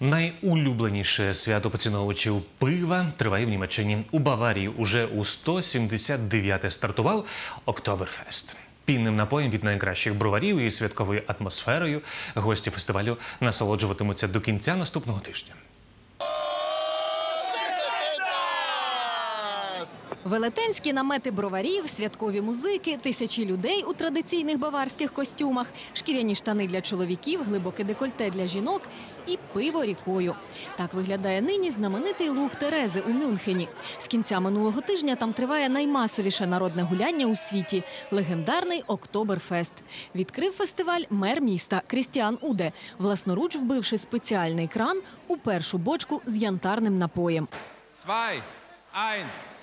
Найулюбленіше свято поціновувачів пива триває в Німеччині. У Баварії уже у 179-те стартував Октоберфест. Пінним напоєм від найкращих броварів і святковою атмосферою гості фестивалю насолоджуватимуться до кінця наступного тижня. Велетенські намети броварів, святкові музики, тисячі людей у традиційних баварських костюмах, шкіряні штани для чоловіків, глибоке декольте для жінок і пиво рікою. Так виглядає нині знаменитий луг Терези у Мюнхені. З кінця минулого тижня там триває наймасовіше народне гуляння у світі легендарний Октоберфест. Відкрив фестиваль мер міста Крістіан Уде, власноруч вбивши спеціальний кран у першу бочку з янтарним напоєм. Zwei, eins.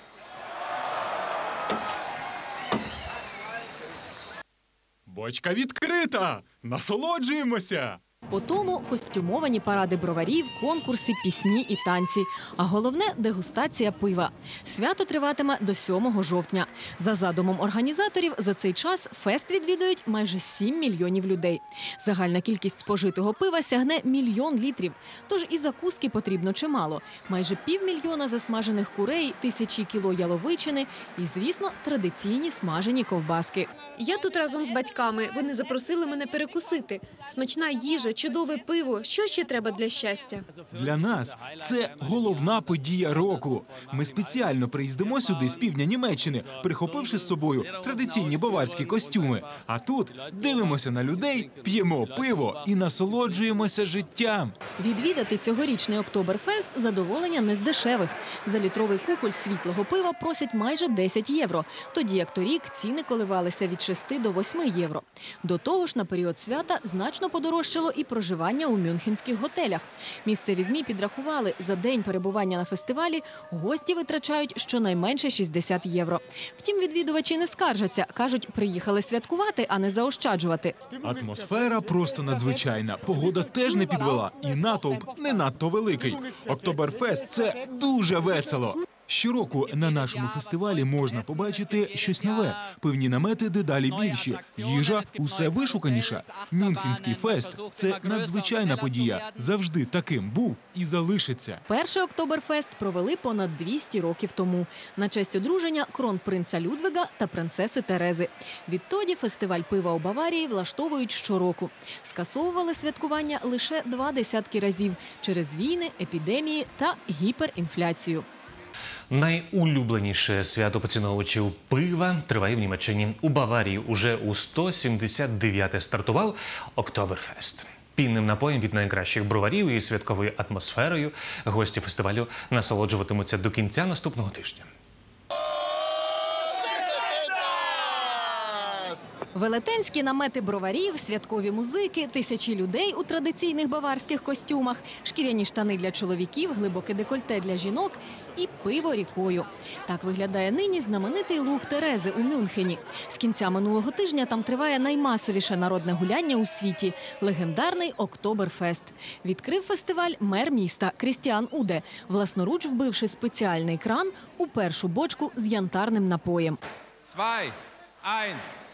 Бочка відкрита! Насолоджуємося! По тому костюмовані паради броварів, конкурси, пісні і танці. А головне дегустація пива. Свято триватиме до 7 жовтня. За задумом організаторів, за цей час фест відвідують майже 7 мільйонів людей. Загальна кількість спожитого пива сягне мільйон літрів. Тож і закуски потрібно чимало. Майже півмільйона засмажених курей, тисячі кіло яловичини і, звісно, традиційні смажені ковбаски. Я тут разом з батьками. Вони запросили мене перекусити. Смачна їжа, чудове пиво. Що ще треба для щастя? Для нас це головна подія року. Ми спеціально приїздимо сюди з півдня Німеччини, прихопивши з собою традиційні баварські костюми. А тут дивимося на людей, п'ємо пиво і насолоджуємося життям. Відвідати цьогорічний Октоберфест задоволення не з дешевих. За літровий кухоль світлого пива просять майже 10 євро. Тоді як торік ціни коливалися від 6 до 8 євро. До того ж, на період свята значно подорожчало і проживання у мюнхенських готелях. Місцеві змі підрахували, за день перебування на фестивалі гості витрачають щонайменше 60 євро. Втім, відвідувачі не скаржаться. кажуть, приїхали святкувати, а не заощаджувати. Атмосфера просто надзвичайна. Погода теж не підвела, і натовп не надто великий. Октоберфест це дуже весело. Щороку на нашому фестивалі можна побачити щось нове. Пивні намети дедалі більші. Їжа усе вишуканіша. Мюнхенський фест це надзвичайна подія. Завжди таким був і залишиться. Перший Октоберфест провели понад 200 років тому на честь одруження кронпринца Людвига та принцеси Терези. Відтоді фестиваль пива у Баварії влаштовують щороку. Скасовували святкування лише два десятки разів через війни, епідемії та гіперінфляцію. Найулюбленіше свято поціновувачів пива триває в Німеччині. У Баварії уже у 179-те стартував Октоберфест. Пінним напоєм від найкращих броварів і святковою атмосферою гості фестивалю насолоджуватимуться до кінця наступного тижня. Велетенські намети броварів, святкові музики, тисячі людей у традиційних баварських костюмах, шкіряні штани для чоловіків, глибоке декольте для жінок і пиво рікою. Так виглядає нині знаменитий луг Терези у Мюнхені. З кінця минулого тижня там триває наймасовіше народне гуляння у світі легендарний Октоберфест. Відкрив фестиваль мер міста Крістіан Уде, власноруч вбивши спеціальний кран у першу бочку з янтарним напоєм. Zwei, eins.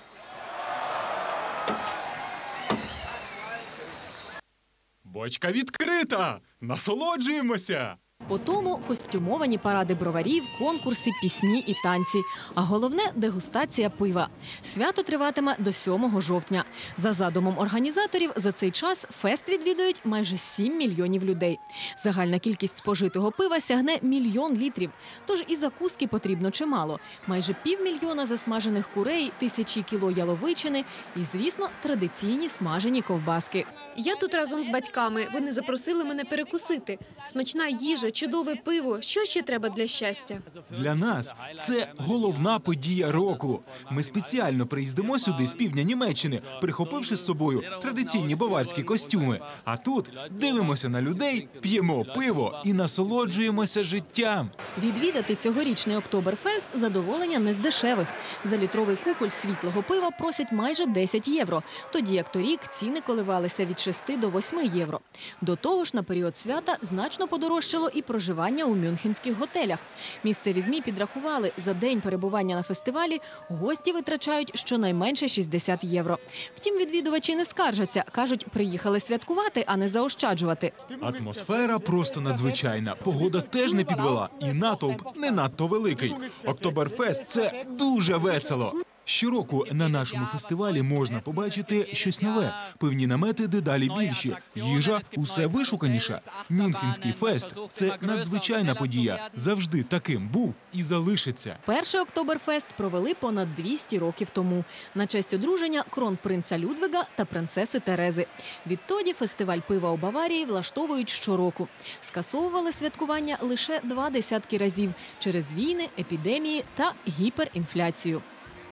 Бочка відкрита! Насолоджуємося! По тому костюмовані паради броварів, конкурси, пісні і танці. А головне дегустація пива. Свято триватиме до 7 жовтня. За задумом організаторів, за цей час фест відвідують майже 7 мільйонів людей. Загальна кількість спожитого пива сягне мільйон літрів. Тож і закуски потрібно чимало. Майже півмільйона засмажених курей, тисячі кіло яловичини і, звісно, традиційні смажені ковбаски. Я тут разом з батьками. Вони запросили мене перекусити. Смачна їжа, чудове пиво. Що ще треба для щастя? Для нас це головна подія року. Ми спеціально приїздимо сюди з півдня Німеччини, прихопивши з собою традиційні баварські костюми. А тут дивимося на людей, п'ємо пиво і насолоджуємося життям. Відвідати цьогорічний Октоберфест задоволення не з дешевих. За літровий кухоль світлого пива просять майже 10 євро. Тоді як торік ціни коливалися від 6 до 8 євро. До того ж, на період свята значно подорожчало і проживання у мюнхенських готелях. Місцеві змі підрахували, за день перебування на фестивалі гості витрачають щонайменше 60 євро. Втім, відвідувачі не скаржаться. кажуть, приїхали святкувати, а не заощаджувати. Атмосфера просто надзвичайна. Погода теж не підвела, і натовп не надто великий. Октоберфест це дуже весело. Щороку на нашому фестивалі можна побачити щось нове. Пивні намети дедалі більші. Їжа усе вишуканіша. Мюнхенський фест це надзвичайна подія. Завжди таким був і залишиться. Перший Октоберфест провели понад 200 років тому на честь одруження кронпринца Людвига та принцеси Терези. Відтоді фестиваль пива у Баварії влаштовують щороку. Скасовували святкування лише два десятки разів через війни, епідемії та гіперінфляцію.